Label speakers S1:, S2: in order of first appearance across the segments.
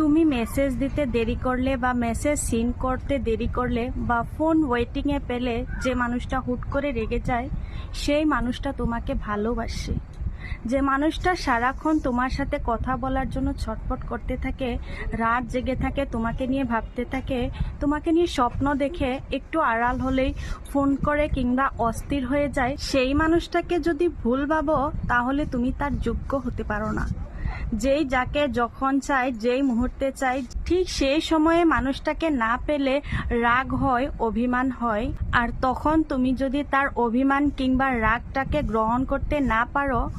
S1: তুমি মেসেজ দিতে দেরি করলে বা মেসেজ সিন করতে দেরি করলে বা ফোন ওয়েটিংয়ে পেলে যে মানুষটা হুট করে রেগে যায়, সেই মানুষটা তোমাকে ভালোবাসে। যে মানুষটা সারাক্ষণ তোমার সাথে কথা বলার জন্য ছটফট করতে থাকে, রাত জেগে থাকে, তোমাকে নিয়ে ভাবতে থাকে, তোমাকে নিয়ে স্বপ্ন দেখে একটু আড়াল হলেই ফোন করে কিংবা অস্থির হয়ে যায়, সেই মানুষটাকে যদি ভুল ভাবো, তাহলে তুমি তার যোগ্য হতে পারো না। যেই যাকে যখন চাই, যেই মুহূর্তে চাই, ঠিক সেই সময়ে মানুষটাকে না পেলে রাগ হয়, অভিমান হয়। আর তখন তুমি যদি তার অভিমান কিংবা রাগটাকে গ্রহণ করতে না পারো,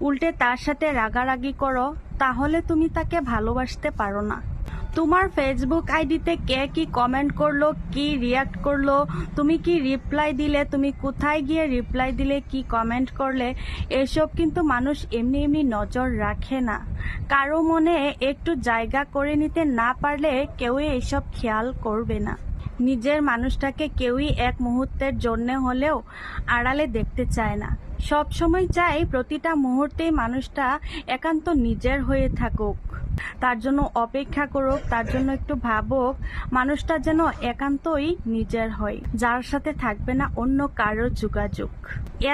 S1: উল্টে তার সাথে রাগারাগি করো, তাহলে তুমি তাকে ভালোবাসতে পারো না। তোমার ফেসবুক আইডিতে কে কি কমেন্ট করল, কি রিয়াক্ট করল, তুমি কি রিপ্লাই দিলে, তুমি কোথায় গিয়ে রিপ্লাই দিলে, কি কমেন্ট করলে, এসব কিন্তু মানুষ এমনি এমনি নজর রাখে না। কারও মনে একটু জায়গা করে নিতে না পারলে কেউই এসব খেয়াল করবে না। নিজের মানুষটাকে কেউই এক মুহূর্তের জন্য হলেও আড়ালে দেখতে চায় না। সব সময় চাই প্রতিটা মুহূর্তেই মানুষটা একান্ত নিজের হয়ে থাকুক। তার জন্য অপেক্ষা করুক, তার জন্য একটু ভাবুক, মানুষটা যেন একান্তই নিজের হয়, যার সাথে থাকবে না অন্য কারও যোগাযোগ।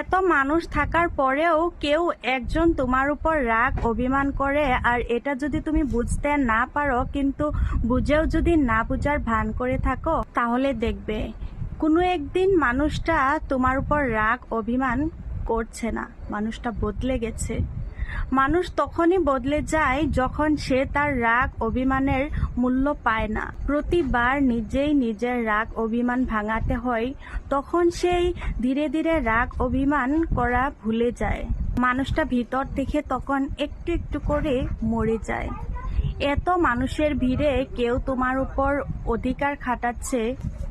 S1: এত মানুষ থাকার পরেও কেউ একজন তোমার উপর রাগ, অভিমান করে, আর এটা যদি তুমি বুঝতে না পারো, কিন্তু বুঝেও যদি না বুঝার ভান করে থাকো, তাহলে দেখবে, কোনো একদিন মানুষটা তোমার উপর রাগ, অভিমান করছে না। মানুষটা বদলে গেছে। মানুষ তখনই বদলে যায় যখন সে তার রাগ অভিমানের মূল্য পায় না। প্রতিবার নিজেই নিজের রাগ অভিমান ভাঙাতে হয়, তখন সেই ধীরে ধীরে রাগ অভিমান করা ভুলে যায়। মানুষটা ভিতর থেকে তখন একটু একটু করে মরে যায়। এত মানুষের ভিড়ে কেউ তোমার উপর অধিকার খাটাচ্ছে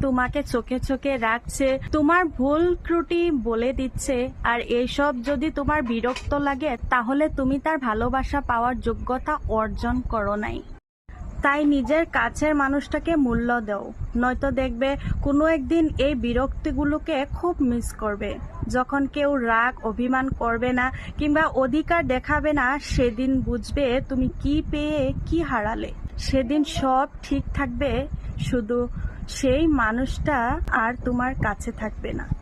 S1: তোমাকে চোখে চোখে রাখছে, তোমার ভুল ত্রুটি বলে দিচ্ছে, আর এইসব যদি তোমার বিরক্ত লাগে, তাহলে তুমি তার ভালোবাসা পাওয়ার যোগ্যতা অর্জন করো নাই। তাই নিজের কাছের মানুষটাকে মূল্য দাও, নয়তো দেখবে কোনো একদিন এই বিরক্তিগুলোকে খুব মিস করবে। যখন কেউ রাগ, অভিমান করবে না, কিংবা অধিকার দেখাবে না, সেদিন বুঝবে তুমি কি পেয়ে কি হারালে। সেদিন সব ঠিক থাকবে, শুধু সেই মানুষটা আর তোমার কাছে থাকবে না।